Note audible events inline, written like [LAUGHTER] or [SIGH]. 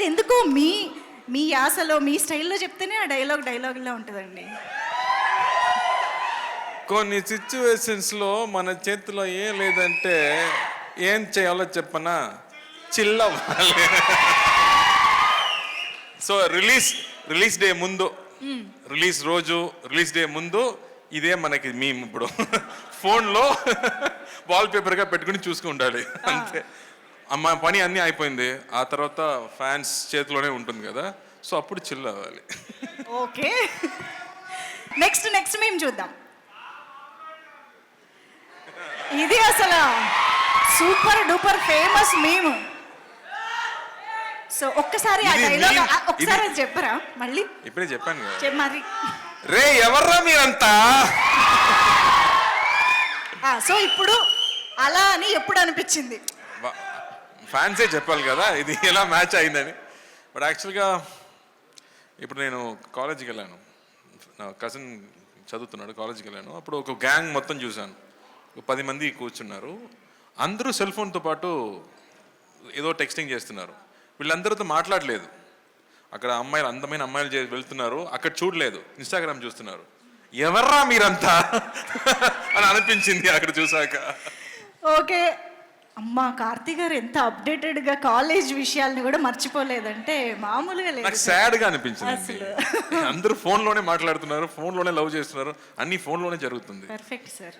ఇది ఎందుకో మీ మీ యాసలో మీ స్టైల్లో చెప్తేనే ఆ డైలాగ్ డైలాగ్లో ఉంటుందండి. కొన్ని సిచ్యువేషన్స్లో మన చేతిలో ఏం లేదంటే ఏం చేయాలో చెప్పనా? చిల్లవ్వాలి. సో రిలీజ్ రిలీజ్ డే ముందు రిలీజ్ రోజు రిలీజ్ డే ముందు ఇదే మనకి మేము ఇప్పుడు. ఫోన్లో వాల్ పేపర్గా పెట్టుకుని చూసుకుని ఉండాలి అంతే. అమ్మ పని అన్నీ అయిపోయింది. ఆ తర్వాత ఫ్యాన్స్ చేతిలోనే ఉంటుంది కదా. సో అప్పుడు చిల్ అవ్వాలి. ఓకే. నెక్స్ట్ నెక్స్ట్ మేము చూద్దాం. ఇది అసలు సూపర్ డూపర్ ఫేమస్ మేము. సో ఒక్కసారి ఆ ఇది డైలాగ్ meme- అది చెప్పరా? మళ్ళీ? ఇప్పుడే చెప్పాను కదా. చెప్ మరి. రే ఎవర్రా మీరంతా? ఆ, సో ఇప్పుడు అలా అని ఎప్పుడు అనిపించింది? ఫ్యాన్సే చెప్పాలి కదా ఇది ఎలా మ్యాచ్ అయిందని. బట్ యాక్చువల్గా ఇప్పుడు నేను కాలేజీకి వెళ్ళాను. నా కజిన్ చదువుతున్నాడు కాలేజీకి వెళ్ళాను. అప్పుడు ఒక గ్యాంగ్ మొత్తం చూశాను. ఒక పది మంది కూర్చున్నారు. అందరూ సెల్ ఫోన్తో పాటు ఏదో టెక్స్టింగ్ చేస్తున్నారు. వీళ్ళందరితో మాట్లాడలేదు. అక్కడ అమ్మాయిలు అందమైన అమ్మాయిలు వెళ్తున్నారు. అక్కడ చూడలేదు. ఇన్స్టాగ్రామ్ చూస్తున్నారు. ఎవర్రా మీరంతా? [LAUGHS] అని అనిపించింది అక్కడ చూసాక ఓకే. అమ్మా కార్తీ గారు ఎంత అప్డేటెడ్గా కాలేజ్ విషయాల్ని కూడా మర్చిపోలేదంటే మామూలుగా లేదు నాకు సాడ్గా అనిపించింది అసలు. [LAUGHS] అందరూ ఫోన్లోనే మాట్లాడుతున్నారు ఫోన్లోనే లవ్ చేస్తున్నారు అన్ని ఫోన్లోనే జరుగుతుంది. Perfect sir